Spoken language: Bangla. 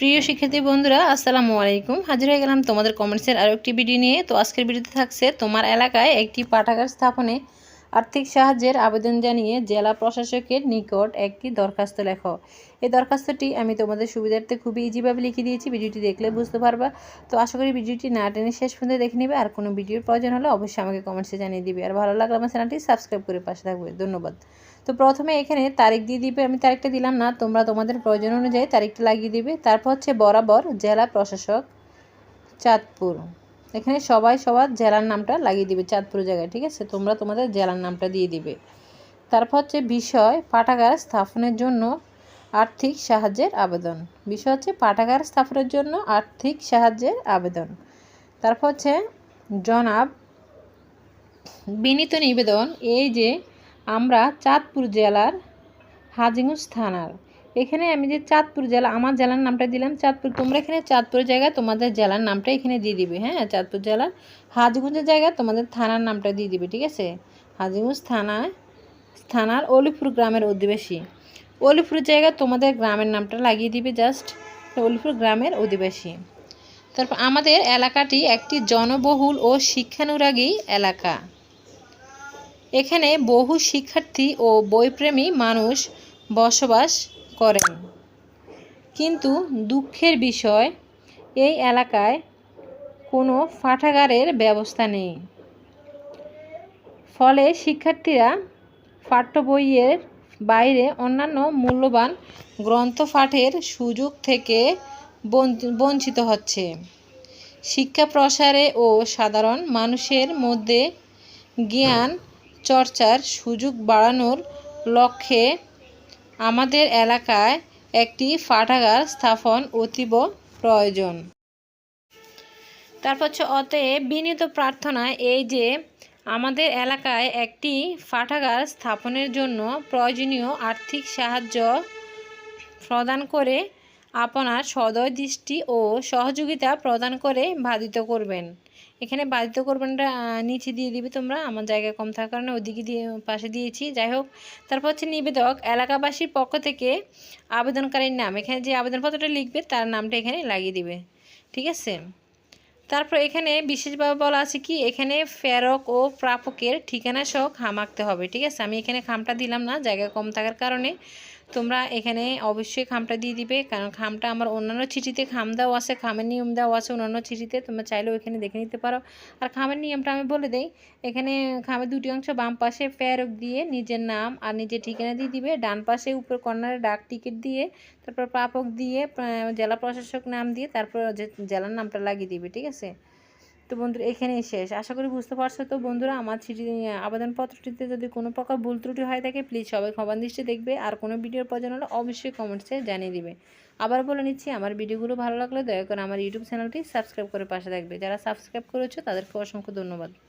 প্রিয় শিক্ষার্থী বন্ধুরা, আসসালামু আলাইকুম। হাজির হয়ে গেলাম তোমাদের কমেন্টসের আরও একটি ভিডিও নিয়ে। তো আজকের ভিডিওতে থাকছে তোমার এলাকায় একটি পাঠাগার স্থাপনে আর্থিক সাহায্যের আবেদন জানিয়ে জেলা প্রশাসকের নিকট একটি দরখাস্ত লেখো। এই দরখাস্তটি আমি তোমাদের সুবিধার্থে খুবই ইজিভাবে লিখে দিয়েছি। ভিডিওটি দেখলে বুঝতে পারবা। তো আশা করি ভিডিওটি না টেনে শেষ পর্যন্ত দেখে নেবে। আর কোনো ভিডিওর প্রয়োজন হলে অবশ্যই আমাকে কমেন্টসে জানিয়ে দিবে। আর ভালো লাগলে আমার চ্যানেলটি সাবস্ক্রাইব করে পাশে থাকবে। ধন্যবাদ। তো প্রথমে এখানে তারিখ দিয়ে দিবে। আমি তারিখটা দিলাম না। তোমরা তোমাদের প্রয়োজন অনুযায়ী তারিখটা লাগিয়ে দিবে। তারপর হচ্ছে বরাবর জেলা প্রশাসক চাঁদপুর। এখানে সবাই সবার জেলার নামটা লাগিয়ে দিবে, চাঁদপুর জায়গায়, ঠিক আছে? তোমরা তোমাদের জেলার নামটা দিয়ে দিবে। তারপর হচ্ছে বিষয়, পাঠাগার স্থাপনের জন্য আর্থিক সাহায্যের আবেদন। বিষয় হচ্ছে পাঠাগার স্থাপনের জন্য আর্থিক সাহায্যের আবেদন। তারপর হচ্ছে জনাব, বিনীত নিবেদন, এই যে আমরা চাঁদপুর জেলার হাজিগঞ্জ থানার এখানে আমি যে চাঁদপুর জেলা, আমার জেলার নামটা দিলাম চাঁদপুর। তোমরা এখানে চাঁদপুর জায়গায় তোমাদের জেলার নামটা এখানে দিয়ে দিবে হ্যাঁ? চাঁদপুর জেলার হাজগঞ্জের জায়গায় তোমাদের থানার নামটা দিয়ে দিবে, ঠিক আছে? হাজিগঞ্জ থানায় থানার অলিপুর গ্রামের অধিবাসী। অলিপুর জায়গায় তোমাদের গ্রামের নামটা লাগিয়ে দিবে জাস্ট অলিপুর গ্রামের অধিবাসী। তারপর আমাদের এলাকাটি একটি জনবহুল ও শিক্ষানুরাগী এলাকা। এখানে বহু শিক্ষার্থী ও বইপ্রেমী মানুষ বসবাস করেন। কিন্তু দুঃখের বিষয়, এই এলাকায় কোনো পাঠাগারের ব্যবস্থা নেই। ফলে শিক্ষার্থীরা পাঠ্য বইয়ের বাইরে অন্যান্য মূল্যবান গ্রন্থ পাঠের সুযোগ থেকে বঞ্চিত হচ্ছে। শিক্ষা প্রসারে ও সাধারণ মানুষের মধ্যে জ্ঞান চর্চার সুযোগ বাড়ানোর লক্ষ্যে আমাদের এলাকায় একটি পাঠাগার স্থাপন অতীব প্রয়োজন। তারপর হচ্ছে অতএব বিনীত প্রার্থনা এই যে আমাদের এলাকায় একটি পাঠাগার স্থাপনের জন্য প্রয়োজনীয় আর্থিক সাহায্য প্রদান করে আপনার সদয় দৃষ্টি ও সহযোগিতা প্রদান করে বাধিত করবেন। এখানে বাধিত করবেনটা নিচে দিয়ে দিবে তোমরা, আমার জায়গা কম থাকার কারণে ওদিকে দিয়ে, পাশে দিয়েছি। যাই হোক, তারপর হচ্ছে নিবেদক, এলাকাবাসীর পক্ষ থেকে আবেদনকারীর নাম। এখানে যে আবেদনপত্রটা লিখবে, তার নামটা এখানে লাগিয়ে দিবে। ঠিক আছে? তারপর এখানে বিশেষভাবে বলা আছে কি, এখানে ফেরক ও প্রাপকের ঠিকানা সহ খাম আঁকতে হবে। ঠিক আছে? আমি এখানে খামটা দিলাম না, জায়গা কম থাকার কারণে। তোমরা এখানে অবশ্যই খামটা দিয়ে দিবে, কারণ খামটা আমার অন্যান্য চিঠিতে খাম দেওয়া আছে, খামের নিয়ম দেওয়া আছে অন্যান্য চিঠিতে, তোমরা চাইলেও এখানে দেখে নিতে পারো। আর খামের নিয়মটা আমি বলে দেই, এখানে খামের দুটি অংশ বাম পাশে ফেরক দিয়ে নিজের নাম আর নিজের ঠিকানা দিয়ে দিবে, ডান পাশে উপর কর্নারে ডাক টিকিট দিয়ে, তারপর প্রাপক দিয়ে জেলা প্রশাসক নাম দিয়ে, তারপর জেলার নামটা লাগিয়ে দিবে, ঠিক আছে? তো বন্ধুরা এখানেই শেষ। আশা করি বুঝতে পারছ তো বন্ধুরা, আমার চিঠি আবেদনপত্রটিতে যদি কোনো প্রকার ভুল ত্রুটি হয়ে থাকে প্লিজ সবাই ক্ষমা দৃষ্টি দেখবে। আর কোনো ভিডিওর প্রয়োজন হলে অবশ্যই কমেন্টসে জানিয়ে দিবে। আবার বলে নিচ্ছি, আমার ভিডিওগুলো ভালো লাগলে দয়া করে আমার ইউটিউব চ্যানেলটি সাবস্ক্রাইব করে পাশে থাকবে। যারা সাবস্ক্রাইব করেছ, তাদেরকে অসংখ্য ধন্যবাদ।